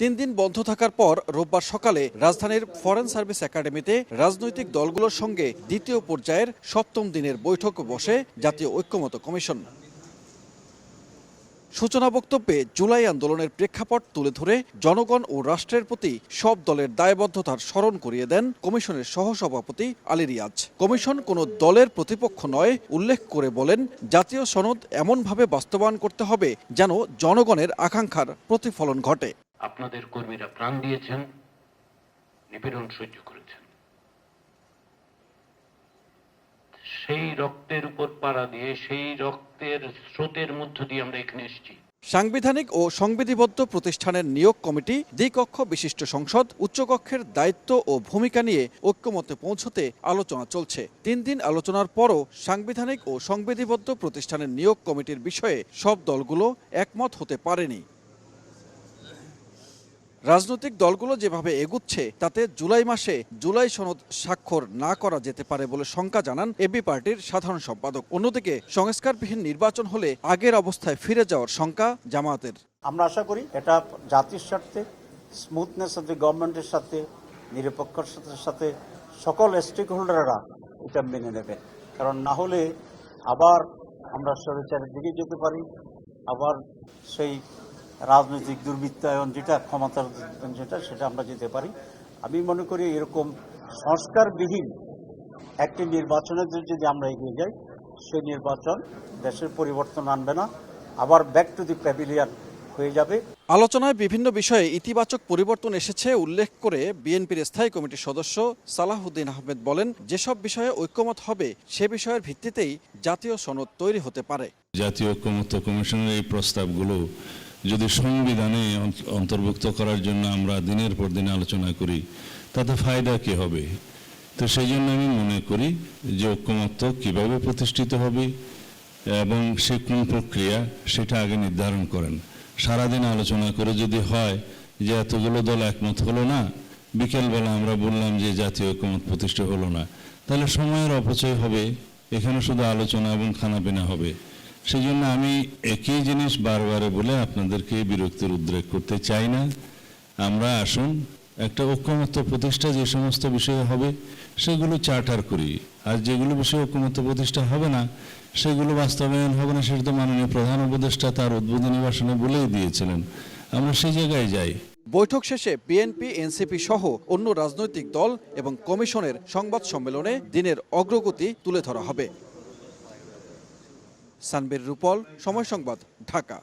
তিন দিন বন্ধ থাকার পর রোববার সকালে রাজধানীর ফরেন সার্ভিস একাডেমিতে রাজনৈতিক দলগুলোর সঙ্গে দ্বিতীয় পর্যায়ের সপ্তম দিনের বৈঠক বসে জাতীয় ঐক্যমত কমিশন। সূচনা বক্তব্যে জুলাই আন্দোলনের প্রেক্ষাপট তুলে ধরে জনগণ ও রাষ্ট্রের প্রতি সব দলের দায়বদ্ধতার স্মরণ করিয়ে দেন কমিশনের সহসভাপতি আলী রিয়াজ। কমিশন কোনো দলের প্রতিপক্ষ নয়, উল্লেখ করে বলেন, জাতীয় সনদ এমনভাবে বাস্তবায়ন করতে হবে যেন জনগণের আকাঙ্ক্ষার প্রতিফলন ঘটে। আপনাদের কর্মীরা প্রাণ দিয়েছেন, নিপীড়ন সহ্য করেছেন। সেই রক্তের উপর পাড়া দিয়ে, সেই রক্তের স্রোতের মধ্য দিয়ে আমরা এখানে এসেছি। সাংবিধানিক ও সংবিধিবদ্ধ প্রতিষ্ঠানের নিয়োগ কমিটি, দ্বিকক্ষ বিশিষ্ট সংসদ, উচ্চকক্ষের দায়িত্ব ও ভূমিকা নিয়ে ঐক্যমতে পৌঁছতে আলোচনা চলছে। তিন দিন আলোচনার পরও সাংবিধানিক ও সংবিধিবদ্ধ প্রতিষ্ঠানের নিয়োগ কমিটির বিষয়ে সব দলগুলো একমত হতে পারেনি। রাজনৈতিক দলগুলো যেভাবে এগুচ্ছে, তাতে জুলাই মাসে জুলাই সনদ স্বাক্ষর না করা যেতে পারে বলে শঙ্কা জানান এবি পার্টির সাধারণ সম্পাদক। অন্যদিকে সংস্কারবিহীন নির্বাচন হলে আগের অবস্থায় ফিরে যাওয়ার শঙ্কা জামায়াতের। আমরা আশা করি এটা জাতির স্বার্থে স্মুথনেস সাথে গভর্নমেন্টের সাথে নিরপেক্ষতার সাথে সকল স্টেক হোল্ডাররা এটা মেনে নেবেন কারণ না হলে আবার আমরা স্বৈরাচারের দিকে যেতে পারি, আবার সেই রাজনৈতিক দুর্বৃত্তায়ন যেটা ক্ষমতার যেটা সেটা আমরা যেতে পারি। আমি মনে করি এরকম সংস্কারবিহীন একটি নির্বাচনের দিকে যদি আমরা এগিয়ে যাই সেই নির্বাচন দেশের পরিবর্তন আনবে না। আবার ব্যাক টু দি প্যাভিলিয়ন হয়ে যাবে। আলোচনায় বিভিন্ন বিষয়ে ইতিবাচক পরিবর্তন এসেছে উল্লেখ করে বিএনপির স্থায়ী কমিটির সদস্য সালাহুদ্দিন আহমেদ বলেন যেসব বিষয়ে ঐক্যমত হবে সে বিষয়ের ভিত্তিতেই জাতীয় সনদ তৈরি হতে পারে। জাতীয় ঐক্যমত্য কমিশনের এই প্রস্তাবগুলো যদি সংবিধানে অন্তর্ভুক্ত করার জন্য আমরা দিনের পর দিন আলোচনা করি, তাতে ফায়দা কি হবে? তো সেই জন্য আমি মনে করি যে ঐক্যমত্য কীভাবে প্রতিষ্ঠিত হবে এবং সে কোন প্রক্রিয়া সেটা আগে নির্ধারণ করেন। সারাদিন আলোচনা করে যদি হয় যে এতগুলো দল একমত হলো না, বিকেলবেলা আমরা বললাম যে জাতীয় ঐক্যমত প্রতিষ্ঠা হলো না, তাহলে সময়ের অপচয় হবে, এখানে শুধু আলোচনা এবং খানাপিনা হবে। সেই জন্য আমি একই জিনিস বারবারে বলে আপনাদেরকে বিরক্তির উদ্রেক করতে চাই না। আমরা আসুন, একটা ঐক্যমত্য প্রতিষ্ঠা যে সমস্ত বিষয়ে হবে, সেগুলো চার্টার করি। আর যেগুলো বিষয়ে ঐক্যমত্য প্রতিষ্ঠা হবে না, সেগুলো বাস্তবায়ন হবে না, সেটা তো মাননীয় প্রধান উপদেষ্টা তার উদ্বোধনী ভাষণে বলেই দিয়েছিলেন। আমরা সেই জায়গায় যাই। বৈঠক শেষে বিএনপি, এনসিপি সহ অন্য রাজনৈতিক দল এবং কমিশনের সংবাদ সম্মেলনে দিনের অগ্রগতি তুলে ধরা হবে। সানবির রূপল সময় সংবাদ ঢাকা।